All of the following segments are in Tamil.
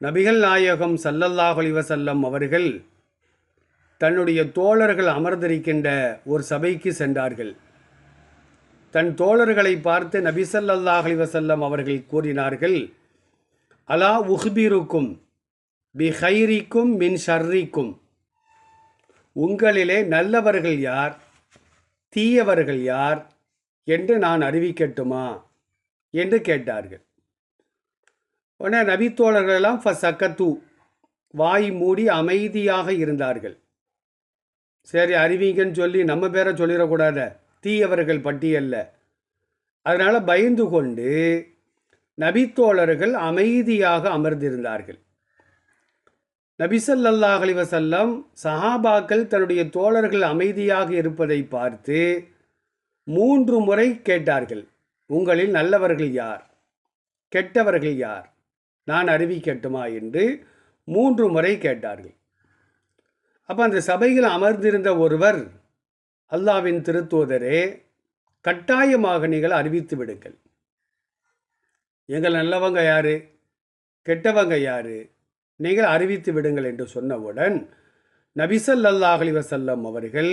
நபிகள் நாயகம் சல்லல்லாஹு அலைஹி அவர்கள் தன்னுடைய தோழர்கள் அமர்ந்திருக்கின்ற ஒரு சபைக்கு சென்றார்கள். தன் தோழர்களை பார்த்து நபி ஸல்லல்லாஹு அலைஹி அவர்கள் கூறினார்கள் அலா உஹ்பிருக்கும் பி ஹைரிக்கும் மின் ஷர்ரிக்கும். உங்களிலே நல்லவர்கள் யார் தீயவர்கள் யார் என்று நான் அறிவிக்கட்டுமா? என்று கேட்டார்கள். உடனே நபித்தோழர்களெல்லாம் ஃபசக்கத்து வாய் மூடி அமைதியாக இருந்தார்கள். சரி அறிவிங்கன்னு சொல்லி நம்ம பேரை சொல்லிடக்கூடாத. தீயவர்கள் பட்டியல்ல அதனால் பயந்து கொண்டு நபித்தோழர்கள் அமைதியாக அமர்ந்திருந்தார்கள். நபிசல்லாஹ் அலிவசல்லம் சஹாபாக்கள் தன்னுடைய தோழர்கள் அமைதியாக இருப்பதை பார்த்து மூன்று முறை கேட்டார்கள். உங்களில் நல்லவர்கள் யார்? கெட்டவர்கள் யார்? நான் அறிவிக்கட்டுமா என்று மூன்று முறை கேட்டார்கள். அப்போ அந்த சபையில் அமர்ந்திருந்த ஒருவர் அல்லாவின் திருத்தூதரே கட்டாயமாக நீங்கள் அறிவித்து விடுங்கள். எங்கள் நல்லவங்க யாரு? கெட்டவங்க யாரு? நீங்கள் அறிவித்து விடுங்கள் என்று சொன்னவுடன் நபிசல்லாஹ் அலி வசல்லம் அவர்கள்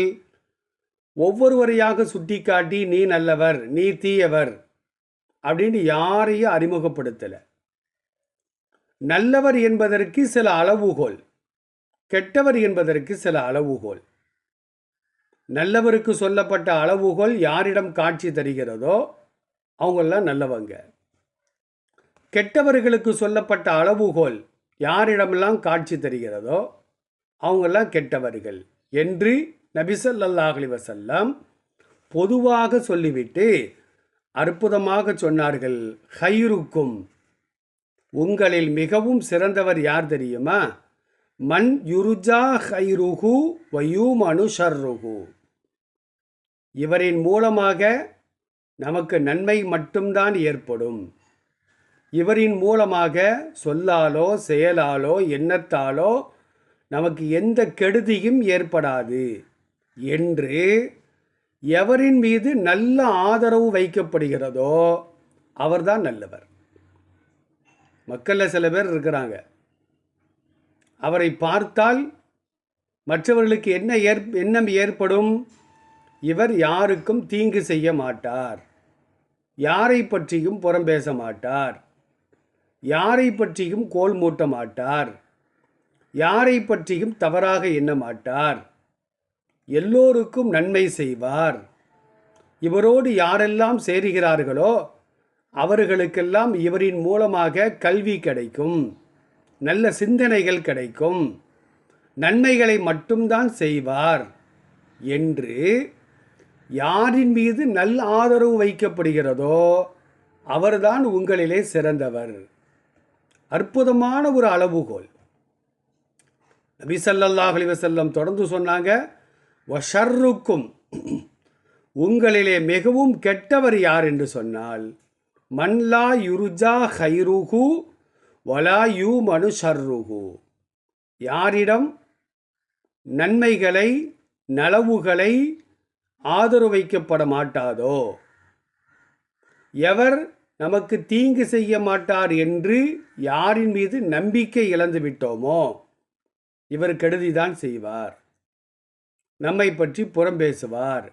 ஒவ்வொருவரையாக சுட்டிக்காட்டி நீ நல்லவர் நீ தீயவர் அப்படின்னு யாரையும் அறிமுகப்படுத்தலை. நல்லவர் என்பதற்கு சில அளவுகோல் கெட்டவர் என்பதற்கு சில அளவுகோல். நல்லவருக்கு சொல்லப்பட்ட அளவுகோல் யாரிடம் காட்சி தருகிறதோ அவங்களாம் நல்லவங்க. கெட்டவர்களுக்கு சொல்லப்பட்ட அளவுகோல் யாரிடமெல்லாம் காட்சி தருகிறதோ அவங்கெல்லாம் கெட்டவர்கள் என்று நபிசல்லாஹ் அலி பொதுவாக சொல்லிவிட்டு அற்புதமாக சொன்னார்கள் ஹைருக்கும் உங்களில் மிகவும் சிறந்தவர் யார் தெரியுமா? மன் யுருஜா ஹைருஹு வயூம் அனுஷர்ருகு இவரின் மூலமாக நமக்கு நன்மை மட்டும்தான் ஏற்படும். இவரின் மூலமாக சொல்லாலோ செயலாலோ எண்ணத்தாலோ நமக்கு எந்த கெடுதியும் ஏற்படாது. என்று எவரின் மீது நல்ல ஆதரவு வைக்கப்படுகிறதோ அவர்தான் நல்லவர். மக்களில் சில பேர் இருக்கிறாங்க. அவரை பார்த்தால் மற்றவர்களுக்கு என்ன ஏற் எண்ணம் ஏற்படும்? இவர் யாருக்கும் தீங்கு செய்ய மாட்டார். யாரை பற்றியும் புறம் பேச மாட்டார். யாரை பற்றியும் கோல் மூட்ட மாட்டார். யாரை பற்றியும் தவறாக எண்ண மாட்டார். எல்லோருக்கும் நன்மை செய்வார். இவரோடு யாரெல்லாம் சேருகிறார்களோ அவர்களுக்கெல்லாம் இவரின் மூலமாக கல்வி கிடைக்கும். நல்ல சிந்தனைகள் கிடைக்கும். நன்மைகளை மட்டும்தான் செய்வார் என்று யாரின் மீது நல்ல ஆதரவு வைக்கப்படுகிறதோ அவர்தான் உங்களிலே சிறந்தவர். அற்புதமான ஒரு அளவுகோல். நபி சல்லாஹ் அலிவசல்லம் தொடர்ந்து சொன்னாங்க வஷர்ருக்கும் உங்களிலே மிகவும் கெட்டவர் யார்? என்று சொன்னால் மன்லா யுருஜா ஹைருகு வலா யூ மனு ஷர்ருகு யாரிடம் நன்மைகளை நலவுகளை ஆதரவு வைக்கப்பட மாட்டாதோ? எவர் நமக்கு தீங்கு செய்ய மாட்டார் என்று யாரின் மீது நம்பிக்கை இழந்து விட்டோமோ? இவர் கெடுதிதான் செய்வார். நம்மை பற்றி புறம் பேசுவார்.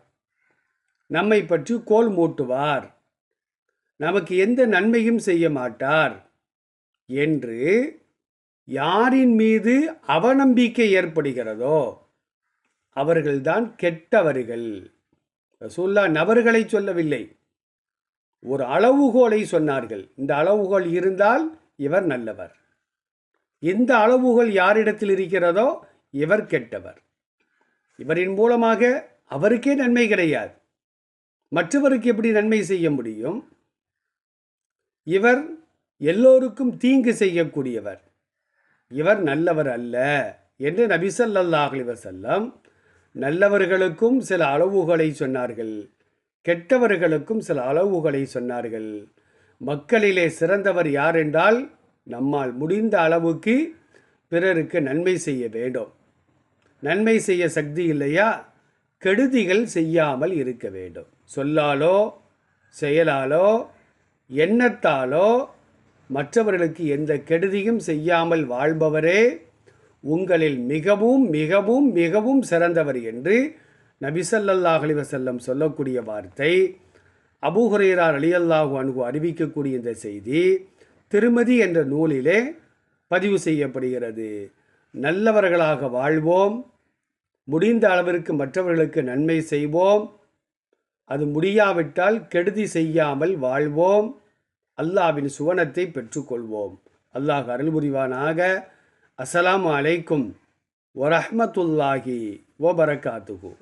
நம்மை பற்றி கோல் மூட்டுவார். நமக்கு எந்த நன்மையும் செய்ய மாட்டார் என்று யாரின் மீது அவநம்பிக்கை ஏற்படுகிறதோ அவர்கள்தான் கெட்டவர்கள். ரசூல்லா நபர்களை சொல்லவில்லை. ஒரு அளவுகோலை சொன்னார்கள். இந்த அளவுகோல் இருந்தால் இவர் நல்லவர். இந்த அளவுகோல் யாரிடத்தில் இருக்கிறதோ இவர் கெட்டவர். இவரின் மூலமாக அவருக்கே நன்மை கிடையாது. மற்றவருக்கு எப்படி நன்மை செய்ய முடியும்? இவர் எல்லோருக்கும் தீங்கு செய்யக்கூடியவர். இவர் நல்லவர் அல்ல என்று நபிசல்லாஹ் அலைஹி நல்லவர்களுக்கும் சில அளவுகளை சொன்னார்கள். கெட்டவர்களுக்கும் சில அளவுகளை சொன்னார்கள். மக்களிலே சிறந்தவர் யார் என்றால் நம்மால் முடிந்த அளவுக்கு பிறருக்கு நன்மை செய்ய வேண்டும். நன்மை செய்ய சக்தி இல்லையா? கெடுதிகள் செய்யாமல் இருக்க வேண்டும். சொல்லாலோ செயலாலோ எண்ணத்தாலோ மற்றவர்களுக்கு எந்த கெடுதியும் செய்யாமல் வாழ்பவரே உங்களில் மிகவும் மிகவும் மிகவும் சிறந்தவர் என்று நபிசல்லாஹ் அலிவசல்லம் சொல்லக்கூடிய வார்த்தை. அபூஹுரேரார் அலியல்லாஹு அணுகு அறிவிக்கக்கூடிய இந்த செய்தி திருமதி என்ற நூலிலே பதிவு செய்யப்படுகிறது. நல்லவர்களாக வாழ்வோம் முடிந்த அளவிற்கு மற்றவர்களுக்கு நன்மை செய்வோம் அது முடியாவிட்டால் கெடுதி செய்யாமல் வாழ்வோம். அல்லாவின் சுவனத்தை பெற்றுக்கொள்வோம். அல்லாஹ் அருள் புரிவானாக அஸ்லாம் அலைக்கும். வரஹ்மத்துல்லாஹி வபரகாத்துஹு.